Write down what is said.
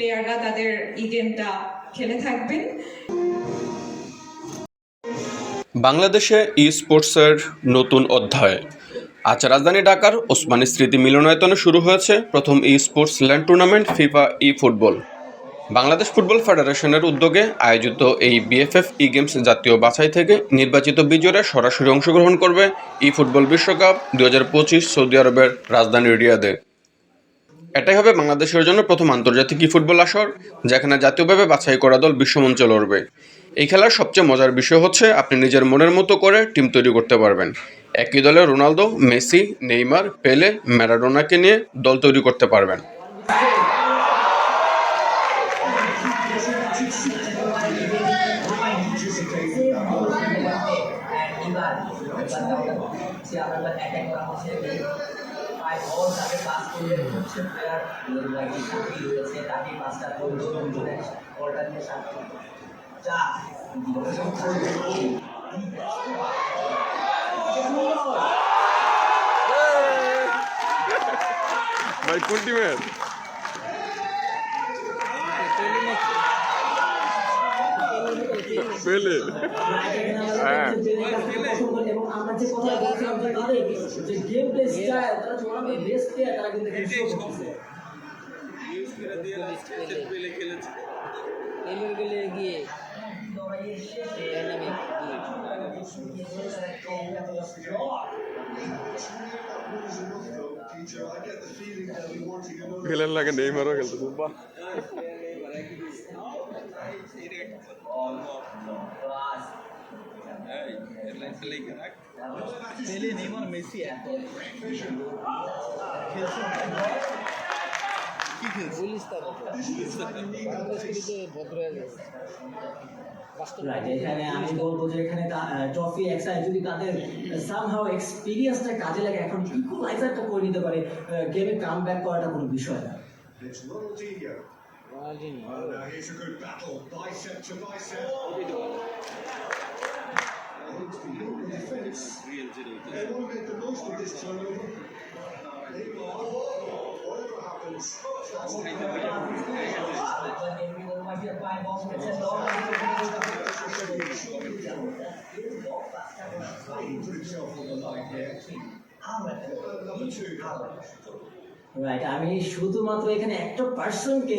প্লেয়াররা তাদের এই গেমটা খেলে থাকবেন। বাংলাদেশে ই স্পোর্টসের নতুন অধ্যায়। আজ রাজধানী ঢাকার ওসমানী স্মৃতি মিলনায়তনে শুরু হয়েছে প্রথম e sports land tournament FIFA e football Bangladesh football ফেডারেশনের উদ্যোগে আয়োজিত এই বিএফএফ ই গেমস জাতীয় বাছাই থেকে নির্বাচিত বিজয়ীরা সরাসরি অংশগ্রহণ করবে ই ফুটবল বিশ্বকাপ দুই হাজার পঁচিশ সৌদি আরবের রাজধানী রিয়াদে। এটাই হবে বাংলাদেশের জন্য প্রথম আন্তর্জাতিক ফুটবল আসর যেখানে জাতীয়ভাবে বাছাই করা দল বিশ্বমঞ্চে লড়বে এই খেলার সবচেয়ে মজার বিষয় হচ্ছে আপনি নিজের মনের মতো করে টিম তৈরি করতে পারবেন একই দলে রোনালদো মেসি নেইমার পেলে ম্যারাডোনাকে নিয়ে দল তৈরি করতে পারবেন পায় বল তাকে পাস করে হচ্ছে প্লেয়ার সাথী রয়েছে তাকে পাঁচটা গোল বলটা নিয়ে সাথে যা ভাই কোন টিমের হ্যাঁ গিয়ে খেলেন লাগে নেইমারও খেলতেছে বাহ পেলে নেইমার মেসি এত ভদ্র হয়ে গেছে। এখানে আমি বলব যে এখানে ট্রফি এক্সাইজ যদি তাদের সামহাও এক্সপিরিয়েন্সটা কাজে লাগে এখন ইকুয়ালাইজারটা করে নিতে পারে গেমে কাম ব্যাক করাটা কোনো বিষয় না। Ronaldinho Oh, now here's a good battle, bicep to bicep. I think to the defence, they want to make the most of this turnover. Neymar, whatever happens, that's put himself on the line here. Number two. Right আমি শুধুমাত্র এখানে একটা পার্সনকে